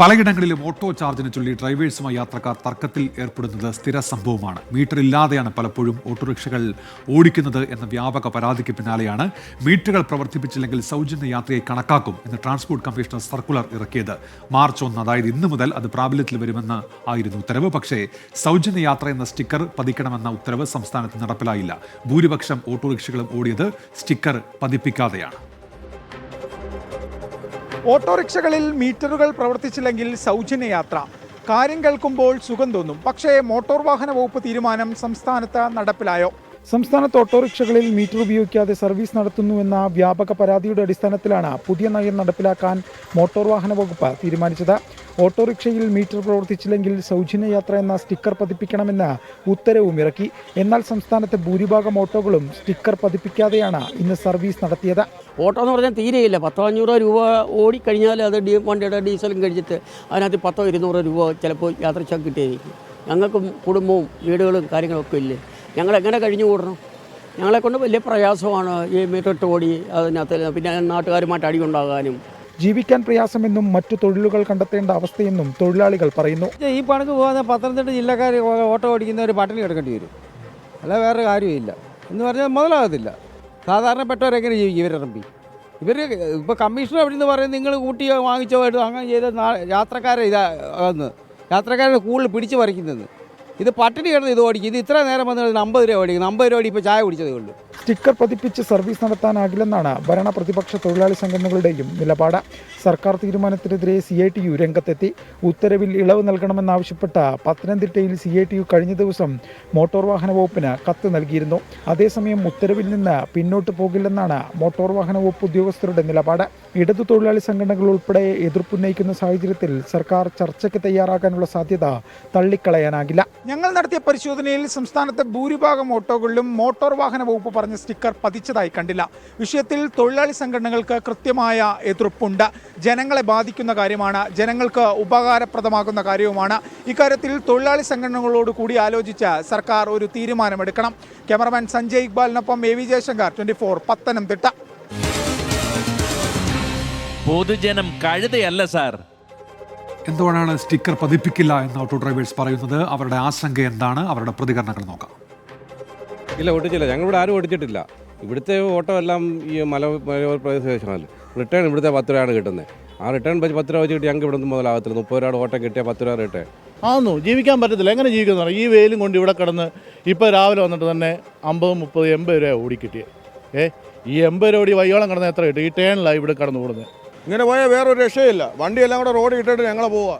പലയിടങ്ങളിലും ഓട്ടോ ചാർജിനെ ചൊല്ലി ഡ്രൈവേഴ്സുമായി യാത്രക്കാർ തർക്കത്തിൽ ഏർപ്പെടുന്നത് സ്ഥിര സംഭവമാണ്. മീറ്റർ ഇല്ലാതെയാണ് പലപ്പോഴും ഓട്ടോറിക്ഷകൾ ഓടിക്കുന്നത് എന്ന വ്യാപക പരാതിക്ക് പിന്നാലെയാണ് മീറ്ററുകൾ പ്രവർത്തിപ്പിച്ചില്ലെങ്കിൽ സൗജന്യ യാത്രയെ കണക്കാക്കും എന്ന് ട്രാൻസ്പോർട്ട് കമ്മീഷണർ സർക്കുലർ ഇറക്കിയത്. മാർച്ച് ഒന്ന് അതായത് ഇന്ന് മുതൽ അത് പ്രാബല്യത്തിൽ വരുമെന്ന് ആയിരുന്നു ഉത്തരവ്. പക്ഷേ സൗജന്യ യാത്ര എന്ന സ്റ്റിക്കർ പതിക്കണമെന്ന ഉത്തരവ് സംസ്ഥാനത്ത് നടപ്പിലായില്ല. ഭൂരിപക്ഷം ഓട്ടോറിക്ഷകളും ഓടിയത് സ്റ്റിക്കർ പതിപ്പിക്കാതെയാണ്. ഓട്ടോറിക്ഷകളിൽ മീറ്ററുകൾ പ്രവർത്തിച്ചില്ലെങ്കിൽ സൗജന്യ യാത്ര. കാര്യം കേൾക്കുമ്പോൾ സുഖം തോന്നും. പക്ഷേ മോട്ടോർ വാഹന വകുപ്പ് തീരുമാനം സംസ്ഥാനത്ത് നടപ്പിലായോ? സംസ്ഥാനത്ത് ഓട്ടോറിക്ഷകളിൽ മീറ്റർ ഉപയോഗിക്കാതെ സർവീസ് നടത്തുന്നുവെന്ന വ്യാപക പരാതിയുടെ അടിസ്ഥാനത്തിലാണ് പുതിയ നയം നടപ്പിലാക്കാൻ മോട്ടോർ വാഹന വകുപ്പ് തീരുമാനിച്ചത്. ഓട്ടോറിക്ഷയിൽ മീറ്റർ പ്രവർത്തിച്ചില്ലെങ്കിൽ സൗജന്യ യാത്ര എന്ന സ്റ്റിക്കർ പതിപ്പിക്കണമെന്ന് ഉത്തരവും ഇറക്കി. എന്നാൽ സംസ്ഥാനത്തെ ഭൂരിഭാഗം ഓട്ടോകളും സ്റ്റിക്കർ പതിപ്പിക്കാതെയാണ് ഇന്ന് സർവീസ് നടത്തിയത്. ഓട്ടോ എന്ന് പറഞ്ഞാൽ തീരെയില്ല പത്തോ അഞ്ഞൂറോ രൂപ ഓടിക്കഴിഞ്ഞാൽ അത് ഡീ വണ്ടിയുടെ ഡീസലും കഴിച്ചിട്ട് അതിനകത്ത് പത്തോ ഇരുന്നൂറോ രൂപ ചിലപ്പോൾ യാത്രച്ചാൽ കിട്ടിയിരിക്കും. ഞങ്ങൾക്കും കുടുംബവും വീടുകളും കാര്യങ്ങളൊക്കെ ഇല്ലേ? ഞങ്ങൾ എങ്ങനെ കഴിഞ്ഞു കൂടണം? ഞങ്ങളെക്കൊണ്ട് വലിയ പ്രയാസമാണ് ഈ മീറ്റർ ഇട്ട് ഓടി അതിനകത്ത് പിന്നെ നാട്ടുകാരുമായിട്ട് അടിയുണ്ടാകാനും ജീവിക്കാൻ പ്രയാസമെന്നും മറ്റു തൊഴിലുകൾ കണ്ടെത്തേണ്ട അവസ്ഥയെന്നും തൊഴിലാളികൾ പറയുന്നു. ഈ പണിക്ക് പോകുന്ന പത്തനംതിട്ട ജില്ലക്കാർ ഓട്ടോ ഓടിക്കുന്നവർ പട്ടിണി കിടക്കേണ്ടി വരും. അല്ല വേറെ കാര്യമില്ല എന്ന് പറഞ്ഞാൽ മുതലാകത്തില്ല. സാധാരണപ്പെട്ടവരെങ്ങനെ ജീവിക്കും ഇവരിറമ്പി ഇവർ ഇപ്പോൾ കമ്മീഷണർ അവിടെ നിന്ന് പറയും നിങ്ങൾ കൂട്ടി വാങ്ങിച്ചോ എടുത്തോ അങ്ങനെ ചെയ്ത യാത്രക്കാരെ ഇതാ വന്ന് യാത്രക്കാരെ കൂടുതൽ പിടിച്ച് പറിക്കുന്നത് ഇത് പട്ടിണി കിടന്ന് ഇത് ഓടിക്കും. ഇത് ഇത്ര നേരം വന്ന് അമ്പത് രൂപ ഓടിക്കുന്നു അമ്പത് രൂപ ഓടി ഇപ്പോൾ ചായ കുടിച്ചതേ ഉള്ളൂ. സ്റ്റിക്കർ പതിപ്പിച്ച് സർവീസ് നടത്താനാകില്ലെന്നാണ് ഭരണ പ്രതിപക്ഷ തൊഴിലാളി സംഘടനകളുടെയും നിലപാട്. സർക്കാർ തീരുമാനത്തിനെതിരെ സി ഐ ടി യു രംഗത്തെത്തി. ഉത്തരവിൽ ഇളവ് നൽകണമെന്നാവശ്യപ്പെട്ട പത്തനംതിട്ടയിൽ സി ഐ ടി യു കഴിഞ്ഞ ദിവസം മോട്ടോർ വാഹന വകുപ്പിന് കത്ത് നൽകിയിരുന്നു. അതേസമയം ഉത്തരവിൽ നിന്ന് പിന്നോട്ട് പോകില്ലെന്നാണ് മോട്ടോർ വാഹന വകുപ്പ് ഉദ്യോഗസ്ഥരുടെ നിലപാട്. ഇടതു തൊഴിലാളി സംഘടനകൾ ഉൾപ്പെടെ എതിർപ്പുന്നയിക്കുന്ന സാഹചര്യത്തിൽ സർക്കാർ ചർച്ചയ്ക്ക് തയ്യാറാകാനുള്ള സാധ്യത തള്ളിക്കളയാനാകില്ല. ഞങ്ങൾ നടത്തിയ പരിശോധനയിൽ സംസ്ഥാനത്തെ ഭൂരിഭാഗം ഓട്ടോകളിലും മോട്ടോർ വാഹന വകുപ്പ് പറഞ്ഞ സ്റ്റിക്കർ പതിച്ചതായി കണ്ടില്ല. വിഷയത്തിൽ തൊഴിലാളി സംഘടനകൾക്ക് കൃത്യമായ എതിർപ്പുണ്ട്. ജനങ്ങളെ ബാധിക്കുന്ന കാര്യമാണ് ജനങ്ങൾക്ക് ഉപകാരപ്രദമാകുന്ന കാര്യവുമാണ്. ഇക്കാര്യത്തിൽ തൊഴിലാളി സംഘടനകളോട് കൂടി ആലോചിച്ച് സർക്കാർ ഒരു തീരുമാനമെടുക്കണം. Cameraman Sanjay ഇക്ബാലിനൊപ്പം A V Jayasankar twenty four Pathanamthitta. പൊതുജനം കഴുതയല്ല സാർ. എന്തുകൊണ്ടാണ് സ്റ്റിക്കർ പതിപ്പിക്കില്ല എന്ന് ഓട്ടോ ഡ്രൈവേഴ്സ് പറയുന്നത്? അവരുടെ ആശങ്ക എന്താണ്? അവരുടെ പ്രതികരണങ്ങൾ നോക്കാം. ഇല്ല ഓടിച്ചില്ല ഞങ്ങൾ ഇവിടെ ആരും ഓടിച്ചിട്ടില്ല ഇവിടുത്തെ ഓട്ടോ എല്ലാം ഈ മല മലയോര പ്രദേശമാണ് റിട്ടേൺ ഇവിടുത്തെ പത്ത് രൂപയാണ് കിട്ടുന്നത് ആ റിട്ടേൺ പറ്റി പത്ത് രൂപ വെച്ച് കിട്ടി ഞങ്ങൾക്ക് ഇവിടെ നിന്ന് മുതലാകത്തില്ല. മുപ്പത് രൂപ ഓട്ടം കിട്ടിയ പത്ത് രൂപ റിട്ടേൺ ആന്നു ജീവിക്കാൻ പറ്റത്തില്ല. എങ്ങനെ ജീവിക്കുന്നു ഈ വെയിലും കൊണ്ട് ഇവിടെ കിടന്ന് ഇപ്പോൾ രാവിലെ വന്നിട്ട് തന്നെ അമ്പത് മുപ്പത് എൺപത് രൂപ ഓടിക്കിട്ടിയത് ഏ ഈ എൺപത് രൂപ ഓടി വയ്യോളം കിടന്ന് എത്ര കിട്ടും? ഈ ടേണിലാണ് ഇവിടെ കടന്നു കൂടുന്നത് ഇങ്ങനെ പോയാൽ വേറൊരു രക്ഷയില്ല. വണ്ടിയെല്ലാം കൂടെ റോഡ് ഇട്ടിട്ട് ഞങ്ങൾ പോവാ.